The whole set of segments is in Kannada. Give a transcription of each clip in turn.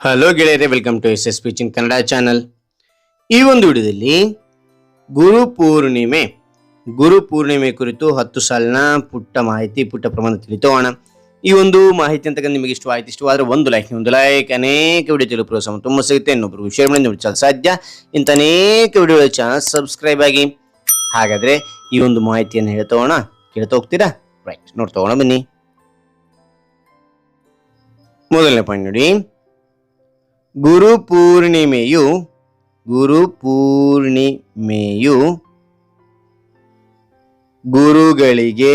ಹಲೋ ಗೆಳೆಯರೇ ವೆಲ್ಕಮ್ ಟು ಎಸ್ ಎಸ್ ಪಿಚಿನ್ ಕನ್ನಡ ಚಾನಲ್ ಈ ಒಂದು ವಿಡಿಯೋದಲ್ಲಿ ಗುರು ಪೂರ್ಣಿಮೆ ಗುರು ಪೂರ್ಣಿಮೆ ಕುರಿತು ಹತ್ತು ಸಾಲಿನ ಪುಟ್ಟ ಮಾಹಿತಿ, ಪುಟ್ಟ ಪ್ರಮಾಣ ತಿಳಿತೋಣ ಈ ಒಂದು ಮಾಹಿತಿ ಅಂತ ನಿಮಗೆ ಇಷ್ಟವಾಯಿತು, ಇಷ್ಟವಾದರೆ ಒಂದು ಲೈಕ್ ಒಂದು ಲೈಕ್ ಅನೇಕ ವಿಡಿಯೋ ತಿಳಿಯಲು ಪ್ರೋತ್ಸಾಹ ತುಂಬ ಸಿಗುತ್ತೆ. ಇನ್ನೊಬ್ಬರು ಶೇರ್ ಮಾಡಿ ನೋಡಿ ಸಾಧ್ಯ. ಇಂಥ ಅನೇಕ ವಿಡಿಯೋಗಳ ಚಾನಲ್ ಸಬ್ಸ್ಕ್ರೈಬ್ ಆಗಿ. ಹಾಗಾದರೆ ಈ ಒಂದು ಮಾಹಿತಿಯನ್ನು ಹೇಳ್ತೋಣ ಕೇಳ್ತಾ ಹೋಗ್ತೀರಾ? ರೈಟ್ ನೋಡ್ತೋಣ ಬನ್ನಿ. ಮೊದಲನೇ ಪಾಯಿಂಟ್ ನೋಡಿ. ಗುರು ಪೂರ್ಣಿಮೆಯು ಗುರು ಪೂರ್ಣಿಮೆಯು ಗುರುಗಳಿಗೆ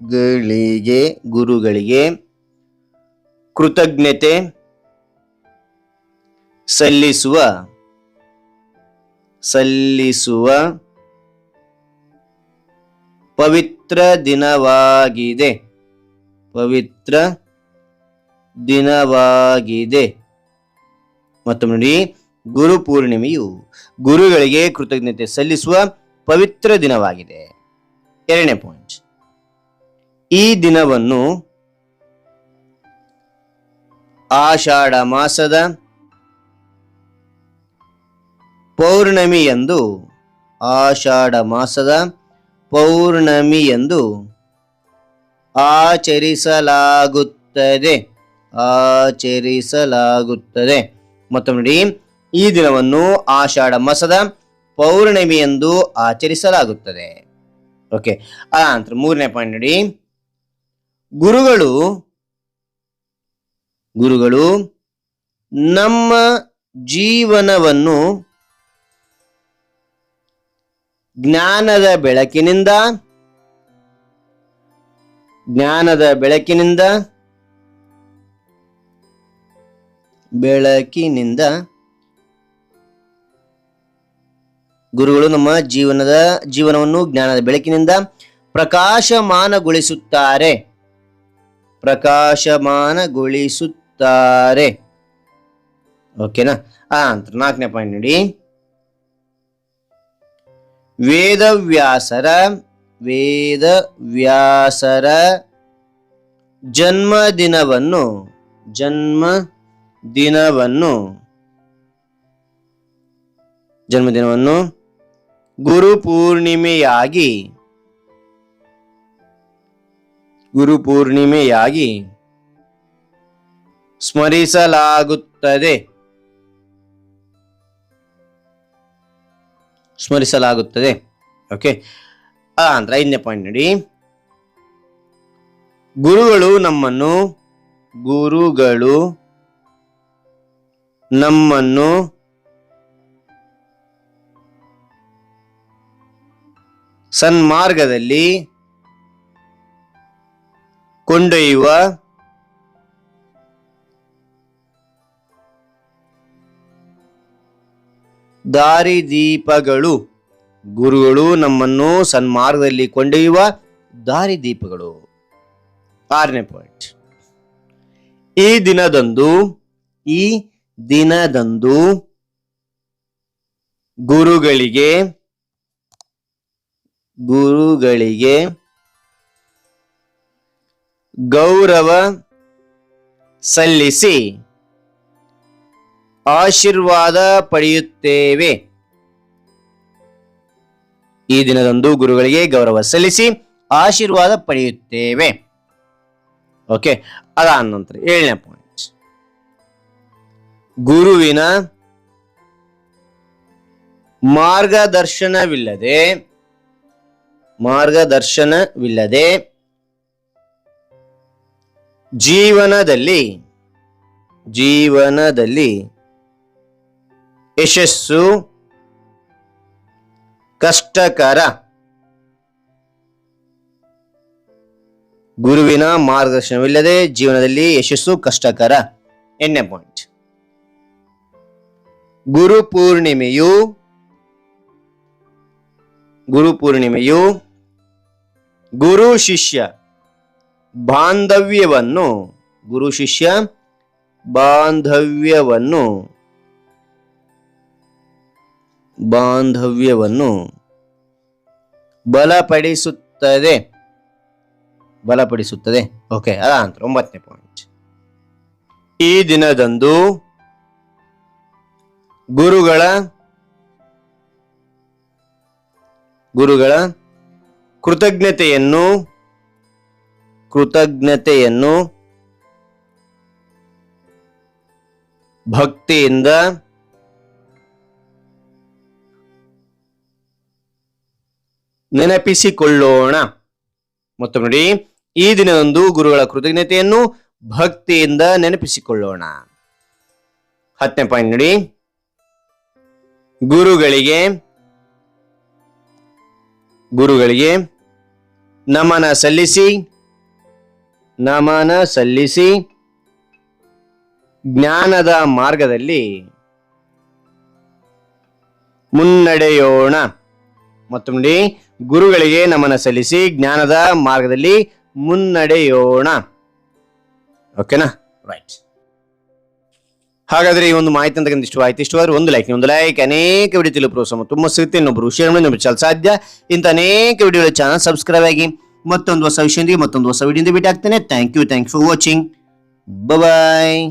ಗುರುಗಳಿಗೆ ಗುರುಗಳಿಗೆ ಕೃತಜ್ಞತೆ ಸಲ್ಲಿಸುವ ಸಲ್ಲಿಸುವ ಪವಿತ್ರ ದಿನವಾಗಿದೆ. ಪವಿತ್ರ ದಿನವಾಗಿದೆ. ಮತ್ತೊಮ್ಮೆ ನೋಡಿ, ಗುರು ಪೂರ್ಣಿಮೆಯು ಗುರುಗಳಿಗೆ ಕೃತಜ್ಞತೆ ಸಲ್ಲಿಸುವ ಪವಿತ್ರ ದಿನವಾಗಿದೆ. ಎರಡನೇ ಪಾಯಿಂಟ್ ಈ ದಿನವನ್ನು ಆಷಾಢ ಮಾಸದ ಪೌರ್ಣಮಿ ಎಂದು, ಆಷಾಢ ಮಾಸದ ಪೌರ್ಣಮಿ ಎಂದು ಆಚರಿಸಲಾಗುತ್ತದೆ. ಆಚರಿಸಲಾಗುತ್ತದೆ. ಮತ್ತೊಮ್ಮೆ ನೋಡಿ, ಈ ದಿನವನ್ನು ಆಷಾಢ ಮಾಸದ ಪೌರ್ಣಮಿಯಂದು ಆಚರಿಸಲಾಗುತ್ತದೆ. ಓಕೆ ಆ ನಂತರ ಮೂರನೇ ಪಾಯಿಂಟ್ ನೋಡಿ, ಗುರುಗಳು ಗುರುಗಳು ನಮ್ಮ ಜೀವನವನ್ನು ಜ್ಞಾನದ ಬೆಳಕಿನಿಂದ ಜ್ಞಾನದ ಬೆಳಕಿನಿಂದ ಬೆಳಕಿನಿಂದ ಗುರುಗಳು ನಮ್ಮ ಜೀವನದ ಜೀವನವನ್ನು ಜ್ಞಾನದ ಬೆಳಕಿನಿಂದ ಪ್ರಕಾಶಮಾನಗೊಳಿಸುತ್ತಾರೆ. ಪ್ರಕಾಶಮಾನಗೊಳಿಸುತ್ತಾರೆ. ಓಕೆನಾ? ಆ ನಂತರ ನಾಲ್ಕನೇ ಪಾಯಿಂಟ್ ನೋಡಿ. ವೇದವ್ಯಾಸರ ವೇದವ್ಯಾಸರ ಜನ್ಮದಿನವನ್ನು, ಜನ್ಮ ದಿನವನ್ನು, ಜನ್ಮದಿನವನ್ನು ಗುರು ಪೂರ್ಣಿಮೆಯಾಗಿ ಗುರು ಪೂರ್ಣಿಮೆಯಾಗಿ ಸ್ಮರಿಸಲಾಗುತ್ತದೆ. ಸ್ಮರಿಸಲಾಗುತ್ತದೆ ಓಕೆ ಅಂದ್ರೆ ಐದನೇ ಪಾಯಿಂಟ್ ನೋಡಿ. ಗುರುಗಳು ನಮ್ಮನ್ನು ಗುರುಗಳು ನಮ್ಮನ್ನು ಸನ್ಮಾರ್ಗದಲ್ಲಿ ಕೊಂಡೊಯ್ಯುವ ದಾರಿದೀಪಗಳು. ಗುರುಗಳು ನಮ್ಮನ್ನು ಸನ್ಮಾರ್ಗದಲ್ಲಿ ಕೊಂಡೊಯ್ಯುವ ದಾರಿದೀಪಗಳು. ಆರನೇ ಪಾಯಿಂಟ್ ಈ ದಿನದಂದು ಈ ದಿನದಂದು ಗುರುಗಳಿಗೆ ಗುರುಗಳಿಗೆ ಗೌರವ ಸಲ್ಲಿಸಿ ಆಶೀರ್ವಾದ ಪಡೆಯುತ್ತೇವೆ. ಈ ದಿನದಂದು ಗುರುಗಳಿಗೆ ಗೌರವ ಸಲ್ಲಿಸಿ ಆಶೀರ್ವಾದ ಪಡೆಯುತ್ತೇವೆ. ಓಕೆ ಅದಾದ ನಂತರ ಏಳನೇ ಪಾಯಿಂಟ್ ಗುರುವಿನ ಮಾರ್ಗದರ್ಶನವಿಲ್ಲದೆ ಮಾರ್ಗದರ್ಶನವಿಲ್ಲದೆ ಜೀವನದಲ್ಲಿ ಜೀವನದಲ್ಲಿ ಯಶಸ್ಸು ಕಷ್ಟಕರ ಗುರುವಿನ ಮಾರ್ಗದರ್ಶನವಿಲ್ಲದೆ ಜೀವನದಲ್ಲಿ ಯಶಸ್ಸು ಕಷ್ಟಕರ ಎಣ್ಣೆ ಪಾಯಿಂಟ್ ಗುರು ಪೂರ್ಣಿಮೆಯು? ಗುರು ಶಿಷ್ಯ ಬಾಂಧವ್ಯವನ್ನು, ಗುರು ಶಿಷ್ಯ ಬಾಂಧವ್ಯವನ್ನು ಬಾಂಧವ್ಯವನ್ನು ಬಲಪಡಿಸುತ್ತದೆ. ಬಲಪಡಿಸುತ್ತದೆ. ಓಕೆ ಅದ ಒಂಬತ್ತನೇ ಪಾಯಿಂಟ್ ಈ ದಿನದಂದು ಗುರುಗಳ ಗುರುಗಳ ಕೃತಜ್ಞತೆಯನ್ನು ಕೃತಜ್ಞತೆಯನ್ನು ಭಕ್ತಿಯಿಂದ ನೆನಪಿಸಿಕೊಳ್ಳೋಣ. ಮತ್ತೊಮ್ಮೆ ನೋಡಿ, ಈ ದಿನದಂದು ಗುರುಗಳ ಕೃತಜ್ಞತೆಯನ್ನು ಭಕ್ತಿಯಿಂದ ನೆನಪಿಸಿಕೊಳ್ಳೋಣ. ಹತ್ತನೇ ಪಾಯಿಂಟ್ ನೋಡಿ. ಗುರುಗಳಿಗೆ ಗುರುಗಳಿಗೆ ನಮನ ಸಲ್ಲಿಸಿ ನಮನ ಸಲ್ಲಿಸಿ ಜ್ಞಾನದ ಮಾರ್ಗದಲ್ಲಿ ಮುನ್ನಡೆಯೋಣ. ನೋಡಿ, ಗುರುಗಳಿಗೆ ನಮನ ಸಲ್ಲಿಸಿ ಜ್ಞಾನದ ಮಾರ್ಗದಲ್ಲಿ ಮುನ್ನಡೆಯೋಣ. ಓಕೆನಾ ರೈಟ್ ಹಾಗಾದ್ರೆ ಈ ಒಂದು ಮಾಹಿತಿ ಅಂತಕ್ಕಂಥ ಇಷ್ಟು ಆಯ್ತು. ಇಷ್ಟವಾದ್ರೆ ಒಂದು ಲೈಕ್ ಒಂದು ಲೈಕ್ ಅನೇಕ ವಿಡಿಯೋ ತಿಳಿಯಲು ಪ್ರೋತ್ಸಾಹ ತುಂಬ ಸಿಗುತ್ತೆ ಇನ್ನೊಬ್ರು ಶೇರ್ ಮಾಡಿ ನಮ್ಮ ಸಾಧ್ಯ. ಇಂಥ ಅನೇಕ ವಿಡಿಯೋಗಳ ಚಾನಲ್ ಸಬ್ಸ್ಕ್ರೈಬ್ ಆಗಿ ಮತ್ತೊಂದು ಹೊಸ ವಿಷಯದೊಂದಿಗೆ ಮತ್ತೊಂದು ಹೊಸ ವಿಡಿಯೋದಿಂದ ಭೇಟಿ ಆಗ್ತೇನೆ. Thank you thank you for watching bye